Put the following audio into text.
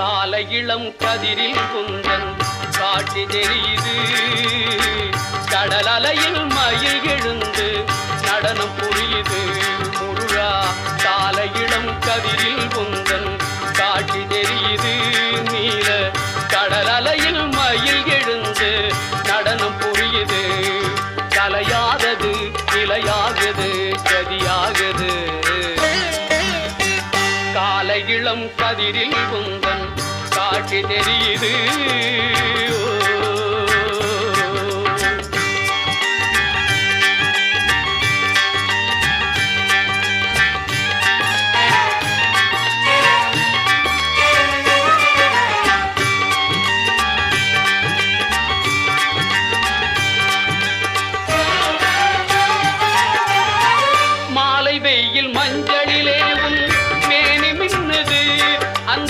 கால இளம் கதிரில் குந்தன் காட்டி தெரியுது. கடல் அலையில் மயில் எழுந்து நடனம் புரியுது. முருகா கால இளம் கதிரில் குந்தன் காட்டி தெரியுது. நீல கடல் அலையில் மயில் எழுந்து நடனம் புரியுது. கலையாதது நிலையாகுது கதியாகுது. கால இளம் கதிரில் குந்தன் காட்சி தெரியுது. வெயில் மஞ்சளிலே